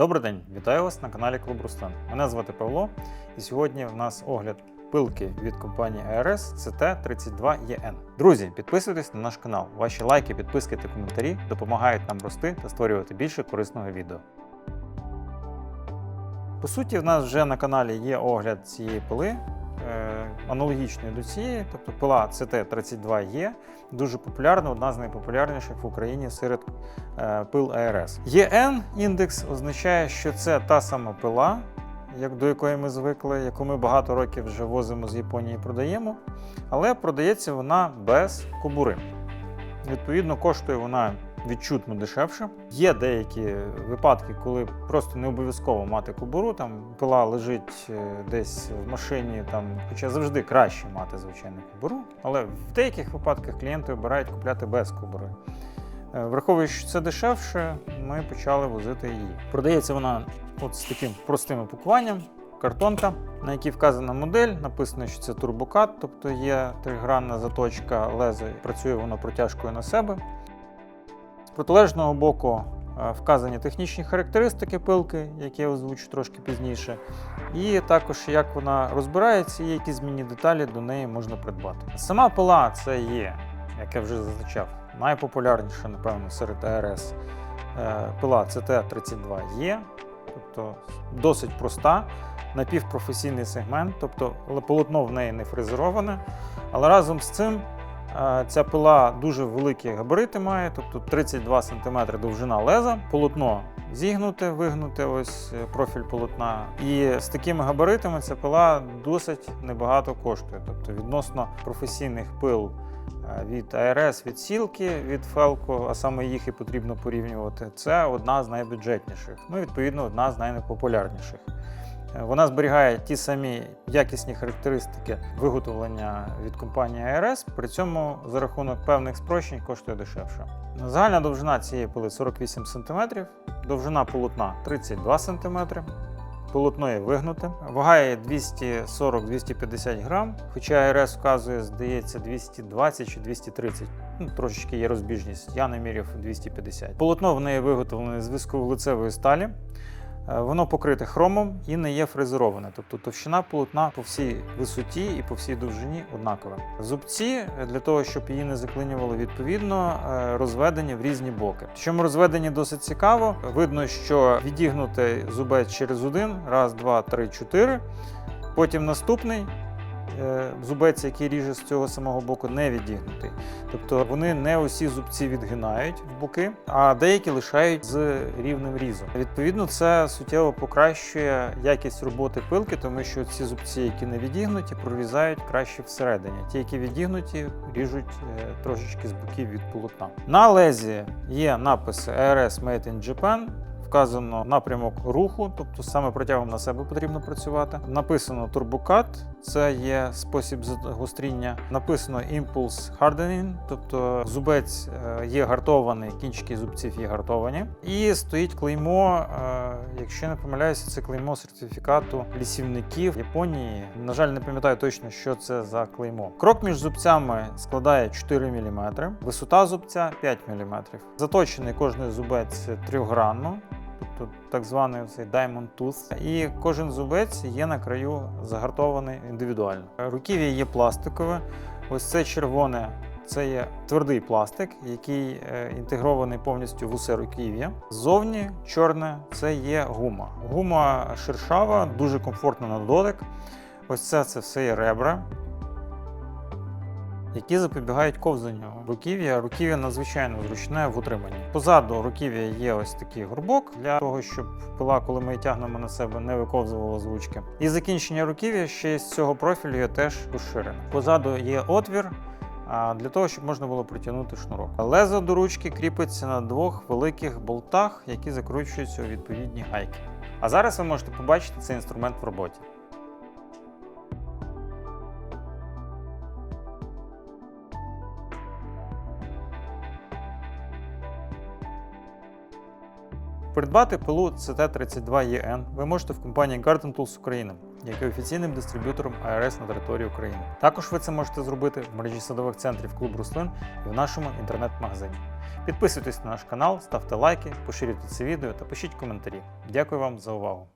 Добрий день, вітаю вас на каналі Клуб Руслан. Мене звати Павло, і сьогодні в нас огляд пилки від компанії ARS CT32EN. Друзі, підписуйтесь на наш канал. Ваші лайки, підписки та коментарі допомагають нам рости та створювати більше корисного відео. По суті, в нас вже на каналі є огляд цієї пили, аналогічної до цієї, тобто пила CT32E, дуже популярна, одна з найпопулярніших в Україні серед е, пил ARS. EN індекс означає, що це та сама пила, як до якої ми звикли, яку ми багато років вже возимо з Японії і продаємо, але продається вона без кобури. Відповідно, коштує вона відчутно дешевше. Є деякі випадки, коли просто не обов'язково мати кобуру, там пила лежить е, десь в машині, там, хоча завжди краще мати звичайно кобуру, але в деяких випадках клієнти обирають купляти без кобури. Е, Враховуючи, що це дешевше, ми почали возити її. Продається вона от з таким простим упакуванням. Картонка, на якій вказана модель, написано, що це турбокат, тобто є тригранна заточка леза, працює воно протяжкою на себе. З протилежного боку е, вказані технічні характеристики пилки, які я озвучу трошки пізніше. І також як вона розбирається, і які змінні деталі до неї можна придбати. Сама пила це є, як я вже зазначав, найпопулярніша, напевно, серед АРС е, пила CT32E, тобто досить проста, напівпрофесійний сегмент, тобто полотно в неї не фрезероване. Але разом з цим ця пила дуже великі габарити має, тобто 32 см довжина леза, полотно зігнуте, вигнуте, ось е, профіль полотна. І з такими габаритами ця пила досить небагато коштує. Тобто відносно професійних пил е, від АРС, від Сілки, від Фелко, а саме їх і потрібно порівнювати. Це одна з найбюджетніших, ну відповідно, одна з найнепопулярніших. Е, Вона зберігає ті самі якісні характеристики виготовлення від компанії ARS, при цьому за рахунок певних спрощень коштує дешевше. Загальна довжина цієї пили 48 см, довжина полотна 32 см. Полотно є вигнуте, вага є 240-250 грам, хоча АРС вказує, здається, 220 чи 230. Ну, трошечки є розбіжність. Я наміряв 250. Полотно в неї виготовлене з висковолицевої сталі. Е, Воно покрите хромом і не є фрезероване, тобто товщина полотна по всій висоті і по всій довжині однакова. Зубці е, для того, щоб її не заклинювало, відповідно е, розведені в різні боки. Чому розведені досить цікаво, видно, що відігнутий зубець через один, раз, два, три, чотири. Потім наступний зубець, який ріже з цього самого боку, не відігнутий. Тобто вони не усі зубці відгинають в боки, а деякі лишають з рівним різом. Відповідно, це суттєво покращує якість роботи пилки, тому що ці зубці, які не відігнуті, прорізають краще всередині. Ті, які відігнуті, ріжуть е, трошечки з боків від полотна. На лезі є написи ARS Made in Japan. Вказано напрямок руху, тобто саме протягом на себе потрібно працювати. Написано турбокат, це є спосіб загостріння. Написано Impulse Hardening, тобто зубець е, є гартований, кінчики зубців є гартовані. І стоїть клеймо, е, якщо не помиляюся, це клеймо сертифікату лісівників Японії. На жаль, не пам'ятаю точно, що це за клеймо. Крок між зубцями складає 4 мм, висота зубця 5 мм. Заточений кожний зубець трьохгранно. Тобто так званий цей Diamond Tooth. І кожен зубець є на краю загартований індивідуально. Руків'я є пластикове. Ось це червоне це є твердий пластик, який е, інтегрований повністю в усе руків'я. Ззовні чорне це є гума. Гума шершава, дуже комфортна на дотик. Ось це, це все є ребра які запобігають ковзанню руків'я. Руків'я надзвичайно зручне в утриманні. Позаду руків'я є ось такий горбок для того, щоб пила, коли ми її тягнемо на себе, не виковзувала з ручки. І закінчення руків'я ще з цього профілю є теж розширене. Позаду є отвір. Для того, щоб можна було притягнути шнурок. Лезо до ручки кріпиться на двох великих болтах, які закручуються у відповідні гайки. А зараз ви можете побачити цей інструмент в роботі. Придбати пилу CT32EN ви можете в компанії Garden Tools України, як є офіційним дистриб'ютором АРС на території України. Також ви це можете зробити в мережі садових центрів клуб Руслин і в нашому інтернет-магазині. Підписуйтесь на наш канал, ставте лайки, поширюйте це відео та пишіть коментарі. Дякую вам за увагу!